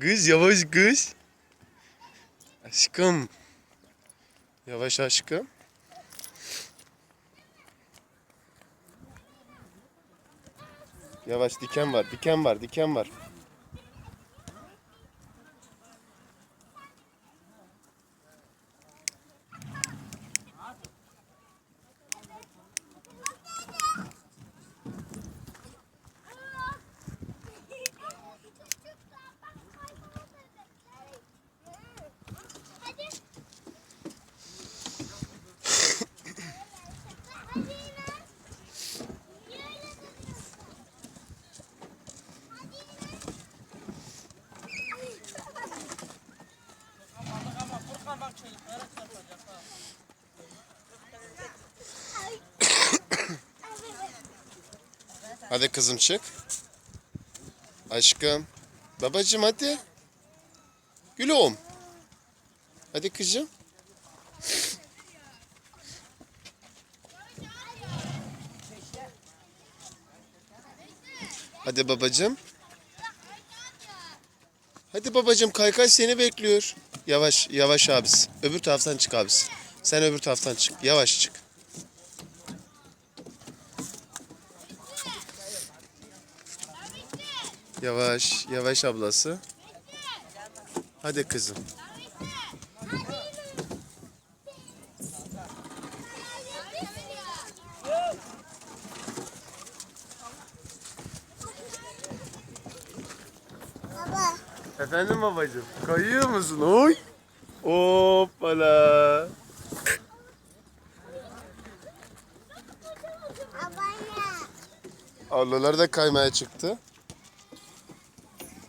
Kız yavaş kız. Aşkım. Yavaş aşkım. Yavaş diken var, diken var, diken var. Hadi kızım çık. Aşkım. Babacım hadi. Gülüm. Hadi kızım. Hadi babacım. Hadi babacım kaykay seni bekliyor. Yavaş yavaş abisi. Öbür taraftan çık abisi. Sen öbür taraftan çık. Yavaş çık. Yavaş, yavaş ablası. Hadi kızım. Baba. Efendim babacığım, kayıyor musun? Oy. Hoppala. Ablalar da kaymaya çıktı.